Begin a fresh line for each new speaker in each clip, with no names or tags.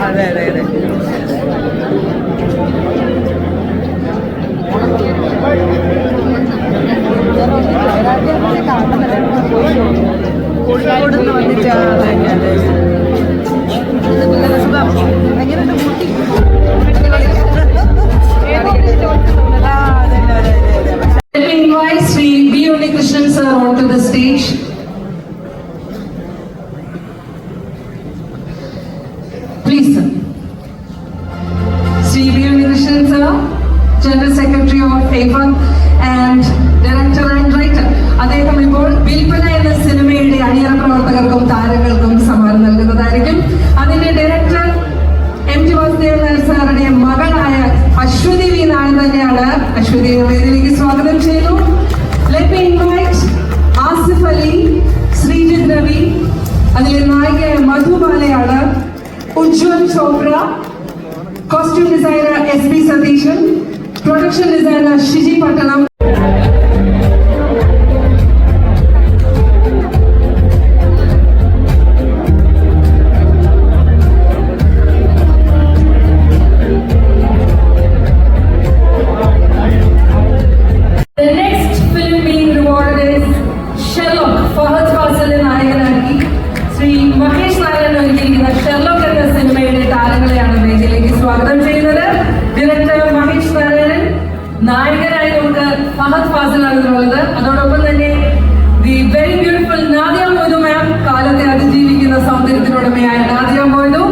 അതെ അതെ അതെ കോഴിക്കോട് വന്നിട്ട് അതെ അതെ നല്ല സുഖം എങ്ങനെയുണ്ട് കുട്ടി ആ അതെ അതെ അതെ അതെ
Let me invite Sri B. Krishnan sir onto the stage. Please, sir. Sri B. Krishnan sir, General Secretary of AFAN and Director and Writer. അദ്ദേഹം ഇപ്പോൾ വിൽപ്പന എന്ന സിനിമയുടെ അണിയറ പ്രവർത്തകർക്കും താരങ്ങൾക്കും സമ്മാനം നൽകുന്നതായിരിക്കും അതിന്റെ ഡയറക്ടർ എം ടി വാസുദേവൻ സാറുടെ മകളായ അശ്വതി വി നായർ തന്നെയാണ് അശ്വതി വേദിയിലേക്ക് സ്വാഗതം ചെയ്യുന്നു let me invite Asif Ali Sreejith Ravi അതിലെ നായികയായ മധുബാലയാണ് उज्जवल Chopra costume designer S.B. Sathishan, production designer Shiji Patalam, നായകനായി നമുക്ക് ഫഹദ് ഫാസിലാണ് അതോടൊപ്പം തന്നെ the very beautiful Nadia Moidu ma'am കാലത്തെ അതിജീവിക്കുന്ന സൗന്ദര്യത്തിനുടമയായ Nadia Moidu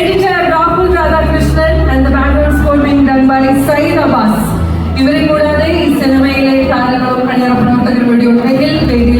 editor Rahul Radhakrishnan and the background score being done by Syed Abbas. ഇവരെ കൂടാതെ ഈ സിനിമയിലെ താരങ്ങളും അണിയറ പ്രവർത്തകരും വേണ്ടി ഉണ്ടെങ്കിൽ വേദിയിലെ